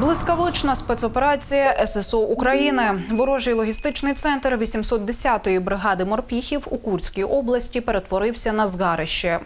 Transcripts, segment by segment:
Блискавична спецоперація ССО України. Ворожий логістичний центр 810-ї бригади морпіхів у Курській області перетворився на згарище.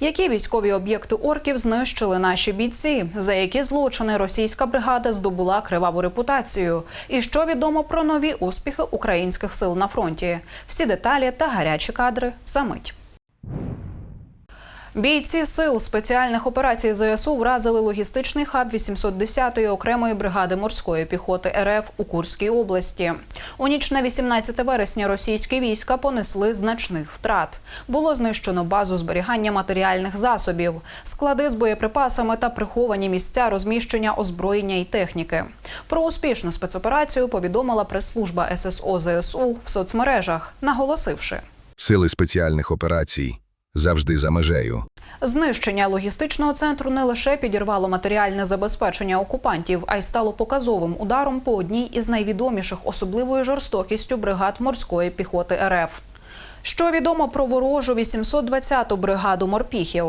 Які військові об'єкти орків знищили наші бійці? За які злочини російська бригада здобула криваву репутацію? І що відомо про нові успіхи українських сил на фронті? Всі деталі та гарячі кадри за мить. Бійці сил спеціальних операцій ЗСУ вразили логістичний хаб 810-ї окремої бригади морської піхоти РФ у Курській області. У ніч на 18 вересня російські війська понесли значних втрат. Було знищено базу зберігання матеріальних засобів, склади з боєприпасами та приховані місця розміщення озброєння і техніки. Про успішну спецоперацію повідомила прес-служба ССО ЗСУ в соцмережах, наголосивши. Сили спеціальних операцій завжди за межею. Знищення логістичного центру не лише підірвало матеріальне забезпечення окупантів, а й стало показовим ударом по одній із найвідоміших особливою жорстокістю бригад морської піхоти РФ. Що відомо про ворожу 820-ту бригаду морпіхів?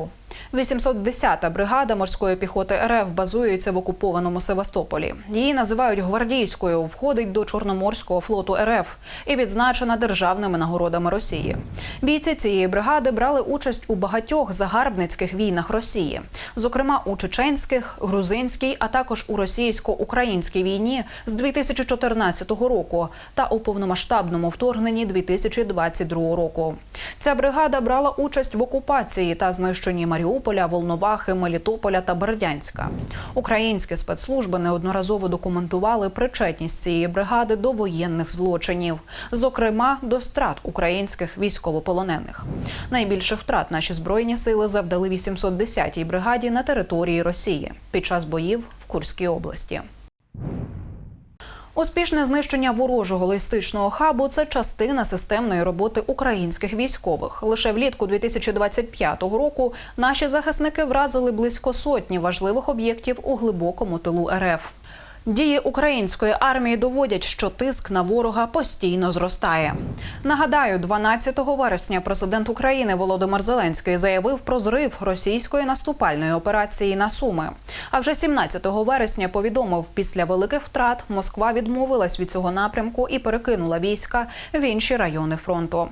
810-та бригада морської піхоти РФ базується в окупованому Севастополі. Її називають гвардійською, входить до Чорноморського флоту РФ і відзначена державними нагородами Росії. Бійці цієї бригади брали участь у багатьох загарбницьких війнах Росії, зокрема у чеченських, грузинській, а також у російсько-українській війні з 2014 року та у повномасштабному вторгненні 2022 року. Ця бригада брала участь в окупації та знищенні Маріуполя, Волновахи, Мелітополя та Бердянська. Українські спецслужби неодноразово документували причетність цієї бригади до воєнних злочинів, зокрема до страт українських військовополонених. Найбільших втрат наші збройні сили завдали 810-й бригаді на території Росії під час боїв в Курській області. Успішне знищення ворожого логістичного хабу це частина системної роботи українських військових. Лише влітку 2025 року наші захисники вразили близько сотні важливих об'єктів у глибокому тилу РФ. Дії української армії доводять, що тиск на ворога постійно зростає. Нагадаю, 12 вересня президент України Володимир Зеленський заявив про зрив російської наступальної операції на Суми. А вже 17 вересня повідомив, після великих втрат Москва відмовилась від цього напрямку і перекинула війська в інші райони фронту.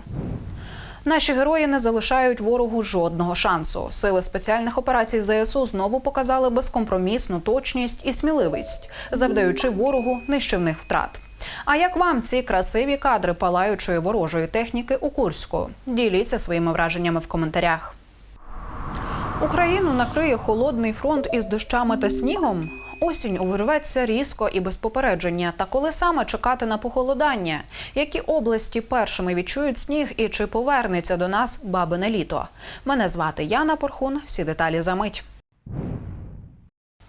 Наші герої не залишають ворогу жодного шансу. Сили спеціальних операцій ЗСУ знову показали безкомпромісну точність і сміливість, завдаючи ворогу нищівних втрат. А як вам ці красиві кадри палаючої ворожої техніки у Курську? Діліться своїми враженнями в коментарях. Україну накриє холодний фронт із дощами та снігом. Осінь увірветься різко і без попередження. Та коли саме чекати на похолодання? Які області першими відчують сніг і чи повернеться до нас бабине літо? Мене звати Яна Порхун. Всі деталі за мить.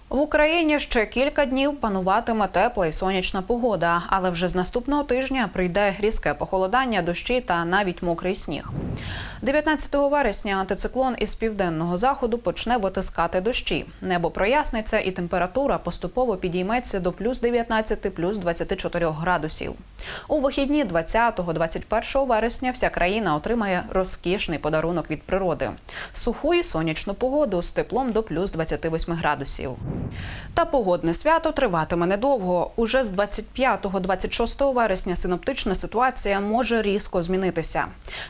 В Україні ще кілька днів пануватиме тепла і сонячна погода, але вже з наступного тижня прийде різке похолодання, дощі та навіть мокрий сніг. 19 вересня антициклон із південного заходу почне витискати дощі. Небо проясниться, і температура поступово підійметься до плюс 19, плюс 24 градусів. У вихідні 20-21 вересня вся країна отримає розкішний подарунок від природи суху і сонячну погоду з теплом до плюс 28 градусів. Та погодне свято триватиме недовго. Уже з 25-26 вересня синоптична ситуація може різко змінитися.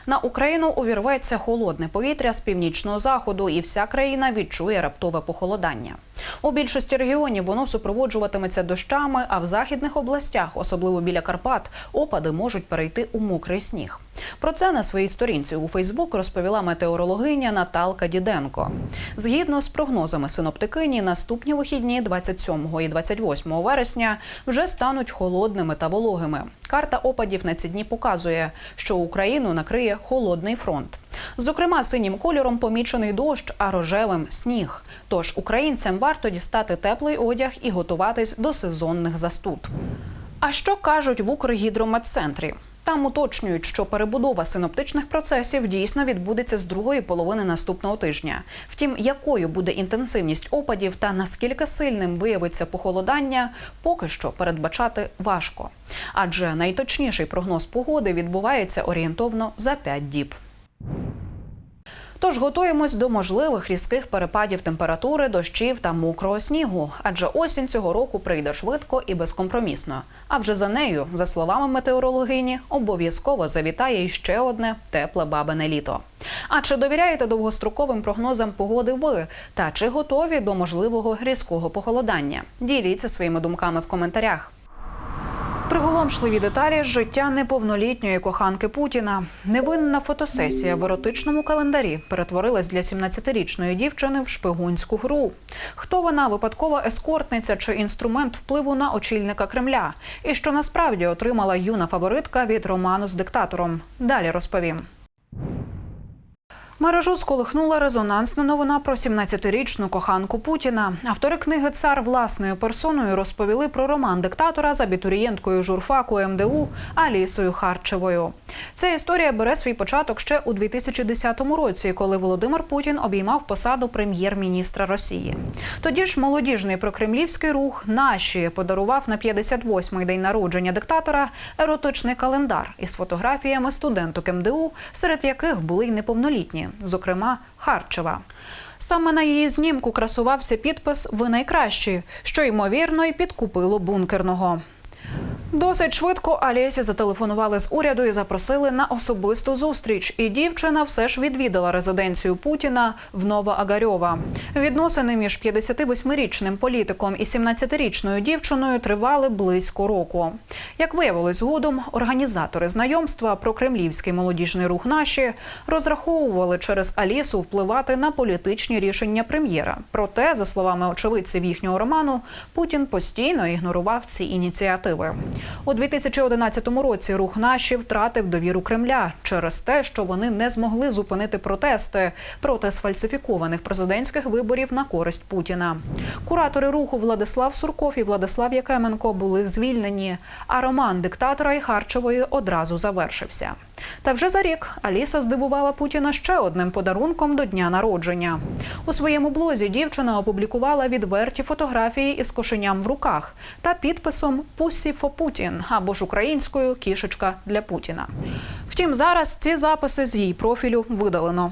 На Україну увірветься холодне повітря з північного заходу, і вся країна відчує раптове похолодання. У більшості регіонів воно супроводжуватиметься дощами, а в західних областях, особливо біля Карпат, опади можуть перейти у мокрий сніг. Про це на своїй сторінці у Фейсбук розповіла метеорологиня Наталка Діденко. Згідно з прогнозами синоптикині, наступні вихідні 27 і 28 вересня вже стануть холодними та вологими. Карта опадів на ці дні показує, що Україну накриє холодний фронт. Зокрема, синім кольором помічений дощ, а рожевим сніг. Тож українцям варто дістати теплий одяг і готуватись до сезонних застуд. А що кажуть в Укргідрометцентрі? Там уточнюють, що перебудова синоптичних процесів дійсно відбудеться з другої половини наступного тижня. Втім, якою буде інтенсивність опадів та наскільки сильним виявиться похолодання, поки що передбачати важко. Адже найточніший прогноз погоди відбувається орієнтовно за 5 діб. Тож готуємось до можливих різких перепадів температури, дощів та мокрого снігу. Адже осінь цього року прийде швидко і безкомпромісно. А вже за нею, за словами метеорологині, обов'язково завітає іще одне тепле бабине літо. А чи довіряєте довгостроковим прогнозам погоди ви? Та чи готові до можливого різкого похолодання? Діліться своїми думками в коментарях. Приголомшливі деталі життя неповнолітньої коханки Путіна. Невинна фотосесія в еротичному календарі перетворилась для 17-річної дівчини в шпигунську гру. Хто вона випадкова ескортниця чи інструмент впливу на очільника Кремля? І що насправді отримала юна фаворитка від роману з диктатором? Далі розповім. Мережу сколихнула резонансна новина про 17-річну коханку Путіна. Автори книги Цар власною персоною розповіли про роман диктатора з абітурієнткою журфаку МДУ Алісою Харчевою. Ця історія бере свій початок ще у 2010 році, коли Володимир Путін обіймав посаду прем'єр-міністра Росії. Тоді ж молодіжний прокремлівський рух наші подарував на 58-й день народження диктатора еротичний календар із фотографіями студенток МДУ, серед яких були й неповнолітні, зокрема Харчева. Саме на її знімку красувався підпис Ви найкращі, що ймовірно й підкупило бункерного. Досить швидко Алєсі зателефонували з уряду і запросили на особисту зустріч. І дівчина все ж відвідала резиденцію Путіна в Новоагарьова. Відносини між 58-річним політиком і 17-річною дівчиною тривали близько року. Як виявилось згодом, організатори знайомства про кремлівський молодіжний рух наші розраховували через Алісу впливати на політичні рішення прем'єра. Проте, за словами очевидців їхнього роману, Путін постійно ігнорував ці ініціативи. У 2011 році рух наші втратив довіру Кремля через те, що вони не змогли зупинити протести проти сфальсифікованих президентських виборів на користь Путіна. Куратори руху Владислав Сурков і Владислав Якеменко були звільнені, а роман диктатора і Харчевої одразу завершився. Та вже за рік Аліса здивувала Путіна ще одним подарунком до дня народження. У своєму блозі дівчина опублікувала відверті фотографії із кошеням в руках та підписом «Pussy for Putin» або ж українською кішечка для Путіна. Втім, зараз ці записи з її профілю видалено.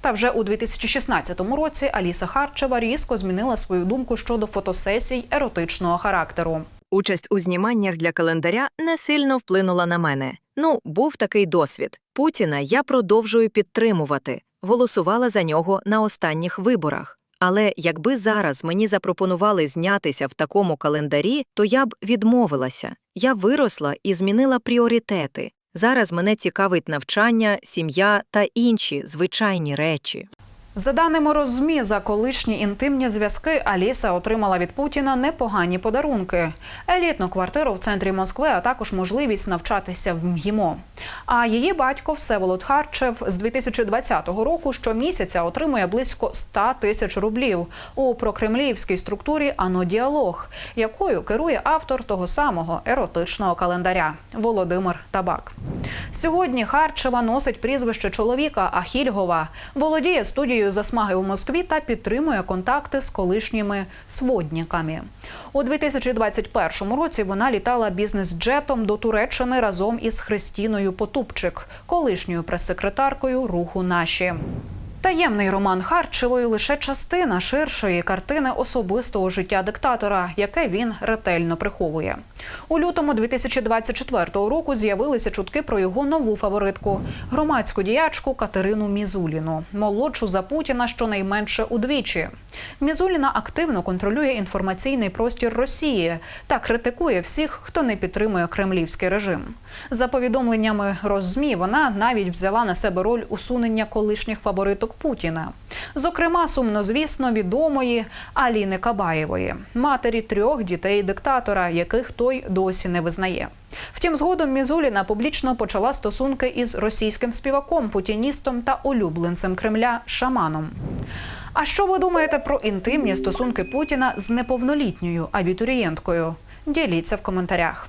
Та вже у 2016 році Аліса Харчева різко змінила свою думку щодо фотосесій еротичного характеру. Участь у зніманнях для календаря не сильно вплинула на мене. Ну, був такий досвід. Путіна я продовжую підтримувати. Голосувала за нього на останніх виборах. Але якби зараз мені запропонували знятися в такому календарі, то я б відмовилася. Я виросла і змінила пріоритети. Зараз мене цікавить навчання, сім'я та інші звичайні речі. За даними Розмі, за колишні інтимні зв'язки Аліса отримала від Путіна непогані подарунки: елітну квартиру в центрі Москви, а також можливість навчатися в МГІМО. А її батько Всеволод Харчев з 2020 року щомісяця отримує близько 100 тисяч рублів у прокремлівській структурі «Анодіалог», якою керує автор того самого еротичного календаря Володимир Табак. Сьогодні Харчева носить прізвище чоловіка Ахільгова, володіє студією засмаги у Москві та підтримує контакти з колишніми сводниками. У 2021 році вона літала бізнес-джетом до Туреччини разом із Христіною Потупчик, колишньою прес-секретаркою руху наші. Таємний роман Харчевої лише частина ширшої картини особистого життя диктатора, яке він ретельно приховує. У лютому 2024 року з'явилися чутки про його нову фаворитку громадську діячку Катерину Мізуліну, молодшу за Путіна щонайменше удвічі. Мізуліна активно контролює інформаційний простір Росії та критикує всіх, хто не підтримує кремлівський режим. За повідомленнями Роззмі, вона навіть взяла на себе роль усунення колишніх фавориток Путіна. Зокрема, сумнозвісно відомої Аліни Кабаєвої, матері трьох дітей диктатора, яких той досі не визнає. Втім, згодом Мізуліна публічно почала стосунки із російським співаком, путіністом та улюбленцем Кремля Шаманом. А що ви думаєте про інтимні стосунки Путіна з неповнолітньою абітурієнткою? Діліться в коментарях.